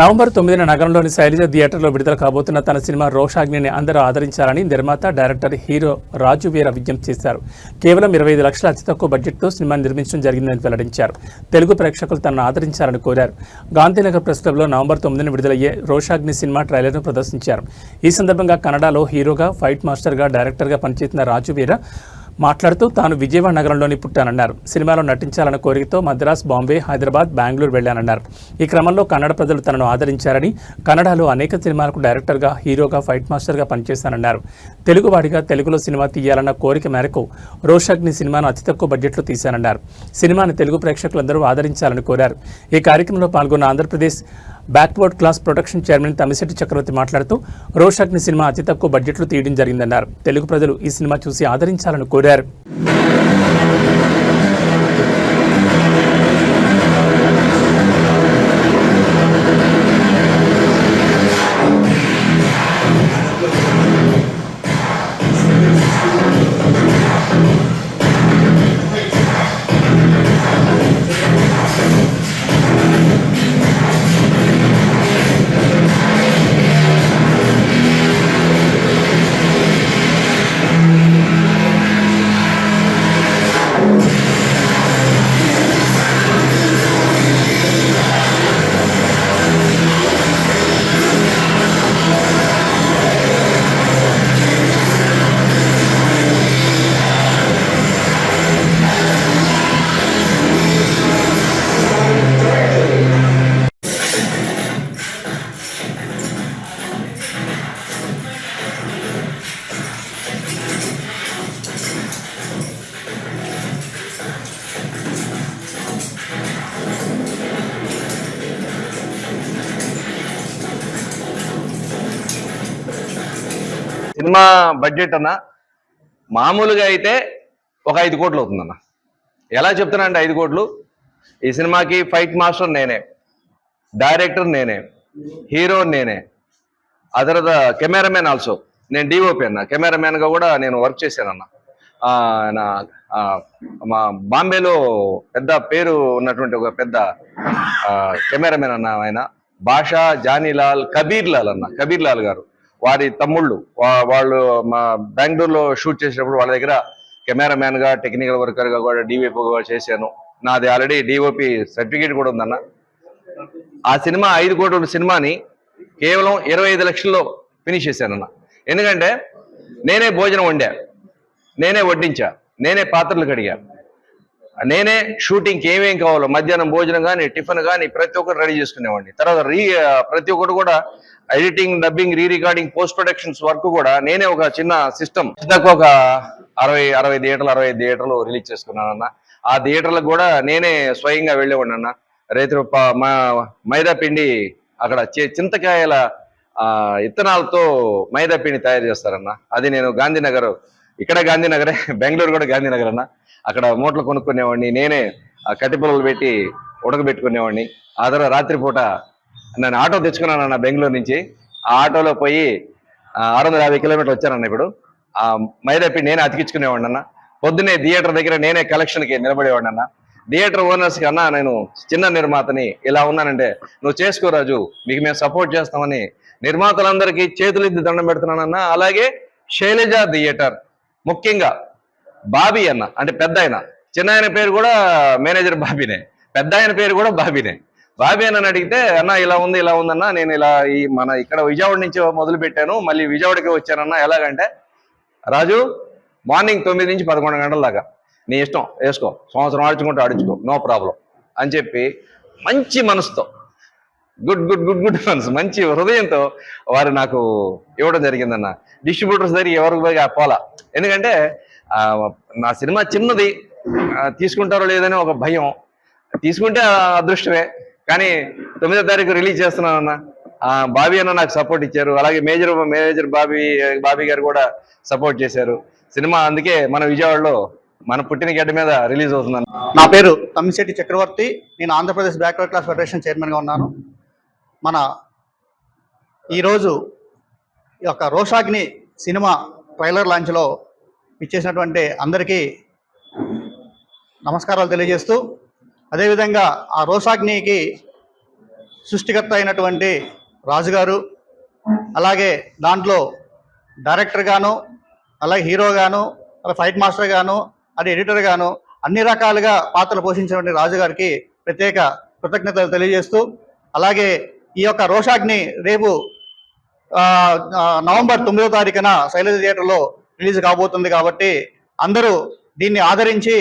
November తొమ్మిదిన నగరంలోని శైలజ థియేటర్లో విడుదల కాబోతున్న తన సినిమా రోషాగ్నిని అందరూ ఆదరించాలని నిర్మాత డైరెక్టర్ హీరో రాజు వీర విజ్ఞప్తి చేశారు. కేవలం ఇరవై ఐదు లక్షల అతి తక్కువ బడ్జెట్తో సినిమా నిర్మించడం జరిగిందని వెల్లడించారు. తెలుగు ప్రేక్షకులు తనను ఆదరించాలని కోరారు. గాంధీనగర్ ప్రెస్ క్లబ్లో నవంబర్ తొమ్మిదిన విడుదలయ్యే రోషాగ్ని సినిమా ట్రైలర్ను ప్రదర్శించారు. ఈ సందర్భంగా కన్నడలో హీరోగా ఫైట్ మాస్టర్గా డైరెక్టర్గా పనిచేసిన రాజు వీర మాట్లాడుతూ తాను విజయవాడ నగరంలోని పుట్టానన్నారు. సినిమాలో నటించాలన్న కోరికతో మద్రాస్ బాంబే హైదరాబాద్ బెంగళూరు వెళ్ళానన్నారు ఈ క్రమంలో కన్నడ ప్రజలు తనను ఆదరించారని కన్నడలో అనేక సినిమాలకు డైరెక్టర్గా హీరోగా ఫైట్ మాస్టర్గా పనిచేశానన్నారు. తెలుగువాడిగా తెలుగులో సినిమా తీయాలన్న కోరిక మేరకు రోషగ్ని సినిమాను అతి తక్కువ బడ్జెట్లో తీశానన్నారు. సినిమాని తెలుగు ప్రేక్షకులందరూ ఆదరించాలని కోరారు. ఈ కార్యక్రమంలో పాల్గొన్న Andhra Pradesh backward class protection chairman Tamisetti Chakravarthi మాట్లాడుతూ రోషగ్ని సినిమా అతి తక్కువ బడ్జెట్లో తీయడం జరిగిందన్నారు. తెలుగు ప్రజలు ఈ సినిమా చూసి ఆదరించాలని కోరారు. సినిమా బడ్జెట్ అన్న మామూలుగా అయితే ఒక ఐదు కోట్లు అవుతుందన్న. ఎలా చెప్తున్నా అంటే ఐదు కోట్లు. ఈ సినిమాకి ఫైట్ మాస్టర్ నేనే డైరెక్టర్ నేనే హీరో నేనే. ఆ తర్వాత కెమెరామెన్ ఆల్సో నేను డిఓపి అన్న. కెమెరామెన్గా కూడా నేను వర్క్ చేశానన్న. నా మా బాంబేలో పెద్ద పేరు ఉన్నటువంటి ఒక పెద్ద కెమెరామెన్ అన్న ఆయన. భాషా జానీలాల్ కబీర్ లాల్ అన్న కబీర్ లాల్ గారు. వారి తమ్ముళ్ళు వా- వాళ్ళు మా బెంగళూరులో షూట్ చేసినప్పుడు వాళ్ళ దగ్గర కెమెరామ్యాన్గా టెక్నికల్ వర్కర్గా కూడా డిఓపి చేశాను. నాది ఆల్రెడీ డిఓపి సర్టిఫికేట్ కూడా ఉందన్న. ఆ సినిమా ఐదు కోట్ల సినిమాని కేవలం ఇరవై ఐదు లక్షల్లో ఫినిష్ చేశానన్న. ఎందుకంటే నేనే భోజనం వండా నేనే వడ్డించా నేనే పాత్రలు కడిగా. నేనే షూటింగ్కి ఏమేం కావాలో మధ్యాహ్నం భోజనం కానీ టిఫిన్ కానీ ప్రతి ఒక్కటి రెడీ చేసుకునేవాడిని. తర్వాత రీ ప్రతి ఒక్కటి కూడా editing dubbing rerecording post productions work కూడా నేనే ఒక చిన్న సిస్టమ్. చిన్నకు ఒక అరవై అరవై థియేటర్లు అరవై థియేటర్లు రిలీజ్ చేసుకున్నానన్న. ఆ థియేటర్లకు కూడా నేనే స్వయంగా వెళ్ళేవాడిని అన్న రైతులు మా మైదా పిండి అక్కడ చింతకాయల ఇత్తనాలతో మైదా పిండి తయారు చేస్తారన్న. అది నేను గాంధీనగర్ ఇక్కడ గాంధీనగరే బెంగళూరు కూడా గాంధీనగర్ అన్న అక్కడ మూటలు కొనుక్కునేవాడిని. నేనే ఆ పెట్టి ఉడకబెట్టుకునేవాడిని. ఆ తర్వాత రాత్రిపూట నేను ఆటో తెచ్చుకున్నాను అన్న బెంగళూరు నుంచి. ఆ ఆటోలో పోయి ఆరు వందల యాభై కిలోమీటర్లు వచ్చానన్న ఇప్పుడు. ఆ మైదా నేనే అతికించుకునేవాడిని అన్న పొద్దునే థియేటర్ దగ్గర నేనే కలెక్షన్కి నిలబడేవాడిని అన్న థియేటర్ ఓనర్స్ కన్నా అన్నా నేను చిన్న నిర్మాతని ఇలా ఉన్నానంటే నువ్వు చేసుకో రాజు మీకు మేము సపోర్ట్ చేస్తామని నిర్మాతలందరికీ చేతులెత్తి దండం పెడుతున్నానన్నా. అలాగే శైలజ థియేటర్. ముఖ్యంగా బాబీ అన్న అంటే పెద్ద ఆయన చిన్న ఆయన పేరు కూడా మేనేజర్ బాబీనే. పెద్ద ఆయన పేరు కూడా బాబీనే. బాబీ అని అడిగితే అన్న ఇలా ఉంది ఇలా ఉందన్న నేను ఇలా ఈ మన ఇక్కడ విజయవాడ నుంచి మొదలు పెట్టాను మళ్ళీ విజయవాడకి వచ్చానన్న. ఎలాగంటే రాజు మార్నింగ్ తొమ్మిది నుంచి పదకొండు గంటల దాకా. నీ ఇష్టం వేసుకో సంవత్సరం ఆడుచుకుంటూ ఆడించుకో నో ప్రాబ్లం. అని చెప్పి మంచి మనసుతో good good good good friends. మంచి హృదయంతో వారు నాకు ఇవ్వడం జరిగిందన్న. డిస్ట్రిబ్యూటర్స్ దగ్గర ఎవరికి పోయి పోలా. ఎందుకంటే నా సినిమా చిన్నది. తీసుకుంటారో లేదని ఒక భయం. తీసుకుంటే అదృష్టమే. కానీ తొమ్మిదో తారీఖు రిలీజ్ చేస్తున్నానన్న. ఆ, బాబీ అన్న నాకు సపోర్ట్ ఇచ్చారు. అలాగే మేజర్ మేజర్ బాబీ బాబీ గారు కూడా సపోర్ట్ చేశారు. సినిమా అందుకే మన విజయవాడలో మన పుట్టిన గడ్డ మీద రిలీజ్ అవుతుందన్న. నా పేరు తమ్మిశెట్టి చక్రవర్తి. నేను ఆంధ్రప్రదేశ్ బ్యాక్వర్డ్ క్లాస్ ఫెడరేషన్ చైర్మన్గా ఉన్నాను. మన ఈరోజు ఈ యొక్క రోషాగ్ని సినిమా ట్రైలర్ లాంచ్లో ఇచ్చేసినటువంటి అందరికీ నమస్కారాలు తెలియజేస్తూ అదేవిధంగా ఆ రోషాగ్నికి సృష్టికర్త అయినటువంటి రాజుగారు అలాగే దాంట్లో డైరెక్టర్గాను అలాగే హీరోగాను అలా అలాగే ఫైట్ మాస్టర్ గాను అది ఎడిటర్ గాను అన్ని రకాలుగా పాత్రలు పోషించినటువంటి రాజుగారికి ప్రత్యేక కృతజ్ఞతలు తెలియజేస్తూ అలాగే ఈ యొక్క రోషాగ్ని రేపు నవంబర్ తొమ్మిదో తారీఖున శైలజ థియేటర్లో రిలీజ్ కాబోతుంది కాబట్టి అందరూ దీన్ని ఆదరించి